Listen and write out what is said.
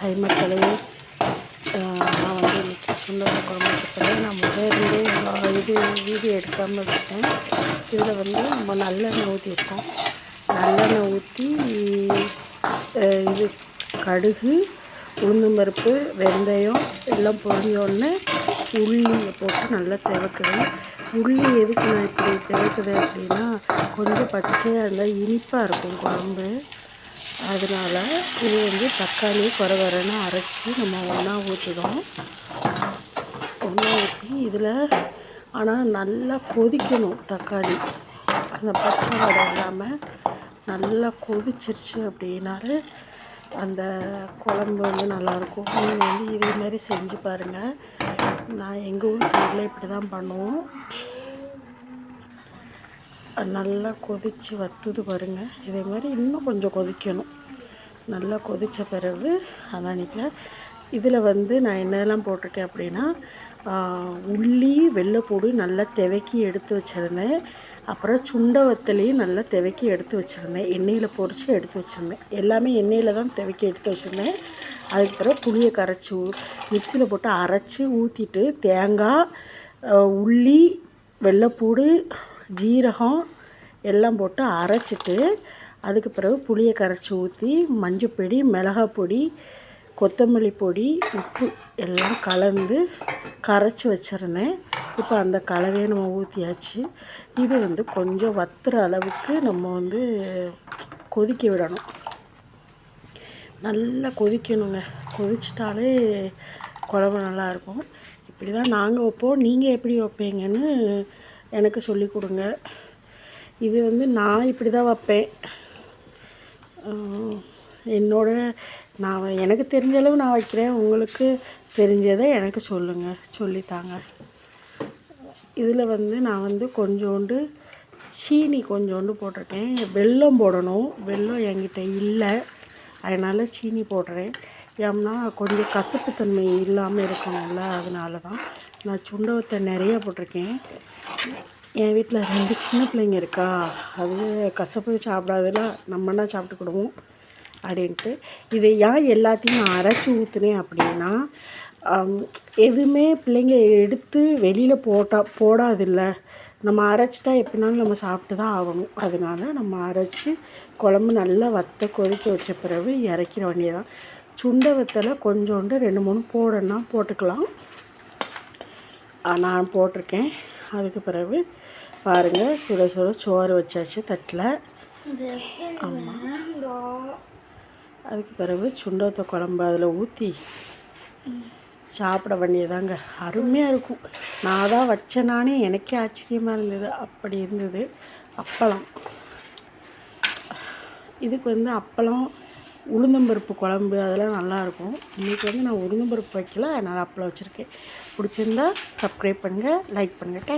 High மக்களே நான் வந்து இன்றைக்கி சுண்டல் குழம்பு வைக்கிறேன் நான் முதல்ல எல்லா இது வீடியோ எடுக்காமல் இருக்கேன் இதில் வந்து நம்ம நல்லெண்ணெய் ஊற்றிருக்கோம். நல்லெண்ணெய் ஊற்றி இது கடுகு உளுந்தம்பருப்பு வெந்தயம் எல்லாம் பொரிஞ்சோடனே உள்ளியை போட்டு நல்லா திவக்குது உள்ளி எதுக்கு நான் இப்படி திவக்குது அப்படின்னா கொஞ்சம் பச்சையாக இருந்தால் இனிப்பாக இருக்கும் குழம்பு. அதனால் இது வந்து தக்காளி குறை வரன்னு அரைச்சி நம்ம ஒன்றா ஊற்றுறோம் ஒன்றா ஊற்றி இதில் ஆனால் நல்லா கொதிக்கணும் தக்காளி. அந்த பச்சை வடை இல்லாமல் நல்லா கொதிச்சிருச்சு அப்படின்னாலே அந்த குழம்பு வந்து நல்லாயிருக்கும். நீங்கள் வந்து இதே மாதிரி செஞ்சு பாருங்கள் நான் எங்கள் ஊர் சைடில் இப்படி தான் பண்ணுவோம். நல்லா கொதித்து வத்துது பாருங்கள் இதே மாதிரி இன்னும் கொஞ்சம் கொதிக்கணும். நல்லா கொதித்த பிறகு அதானிக்க இதில் வந்து நான் என்னெல்லாம் போட்டிருக்கேன் அப்படின்னா உள்ளி வெள்ளைப்பூடு நல்லா துவக்கி எடுத்து வச்சுருந்தேன். அப்புறம் சுண்டை வத்தலையும் நல்லா துவக்கி எடுத்து வச்சுருந்தேன். எண்ணெயில் பொரித்து எடுத்து வச்சுருந்தேன். எல்லாமே எண்ணெயில் தான் துவக்கி எடுத்து வச்சுருந்தேன். அதுக்கு பிறகு புளியை கரைச்சி மிக்சியில் போட்டு அரைச்சி ஊற்றிட்டு தேங்காய் உள்ளி வெள்ளைப்பூடு ஜீரகம் எல்லாம் போட்டு அரைச்சிட்டு அதுக்கு பிறகு புளியை கரைச்சி ஊற்றி மஞ்சப்பொடி மிளகாய் பொடி கொத்தமல்லி பொடி உப்பு எல்லாம் கலந்து கரைச்சி வச்சுருந்தேன். இப்போ அந்த கலவையை நம்ம ஊற்றியாச்சு இது வந்து கொஞ்சம் வத்துற அளவுக்கு நம்ம வந்து கொதிக்க விடணும். நல்லா கொதிக்கணுங்க. கொதிச்சிட்டாலே குழம்பு நல்லாயிருக்கும் இப்படி தான் நாங்கள் வைப்போம். நீங்கள் எப்படி வைப்பீங்கன்னு எனக்கு சொல்லி கொடுங்க. இது வந்து நான் இப்படி தான் வைப்பேன். என்னோட நான் எனக்கு தெரிஞ்ச அளவு நான் வைக்கிறேன். உங்களுக்கு தெரிஞ்சதை எனக்கு சொல்லுங்கள் சொல்லித்தாங்க இதில் வந்து நான் வந்து கொஞ்சோண்டு சீனி கொஞ்சோண்டு போட்டிருக்கேன். வெல்லம் போடணும். வெல்லம் என்கிட்ட இல்லை. அதனால் சீனி போடுறேன். ஏன்னா கொஞ்சம் கசப்புத்தன்மை இல்லாமல் இருக்கணும்ல. அதனால தான் நான் சுண்டவத்தை நிறையா போட்டிருக்கேன். என் வீட்டில் ரெண்டு சின்ன பிள்ளைங்க இருக்கா? அது கசப்பு சாப்பிடாதுல நம்மனா சாப்பிட்டுக்கிடுவோம் அப்படின்ட்டு. இதை ஏன் எல்லாத்தையும் நான் அரைச்சி ஊற்றுனேன் அப்படின்னா எதுவுமே பிள்ளைங்க எடுத்து வெளியில் போட்டால் போடாதில்ல. நம்ம அரைச்சிட்டா எப்படினாலும் நம்ம சாப்பிட்டு தான் ஆகணும். அதனால நம்ம அரைச்சி குழம்பு நல்லா வத்த கொதிக்க வச்ச பிறகு இறக்கிற வேண்டியதான் சுண்டை வத்தலை கொஞ்சோண்டு ரெண்டு மூணு போடணும்னா போட்டுக்கலாம். நான் போட்டிருக்கேன். அதுக்கு பிறகு பாருங்கள் சுட சுட சோறு வச்சாச்சு தட்டில். ஆமாம் அதுக்கு பிறகு சுண்டத்தை குழம்பு அதில் ஊற்றி சாப்பிட வேண்டியதாங்க. அருமையாக இருக்கும். நான் தான் வச்சேனானே எனக்கே ஆச்சரியமாக இருந்தது. அப்படி இருந்தது. அப்பளம். இதுக்கு வந்து அப்பளம் உளுந்தம்பருப்பு குழம்பு அதெல்லாம் நல்லாயிருக்கும். இன்றைக்கி வந்து நான் உளுந்தம்பருப்பு வைக்கல அதனால் அப்பளம் வச்சுருக்கேன். பிடிச்சிருந்தா சப்ஸ்கிரைப் பண்ணுங்கள் லைக் பண்ணுங்கள்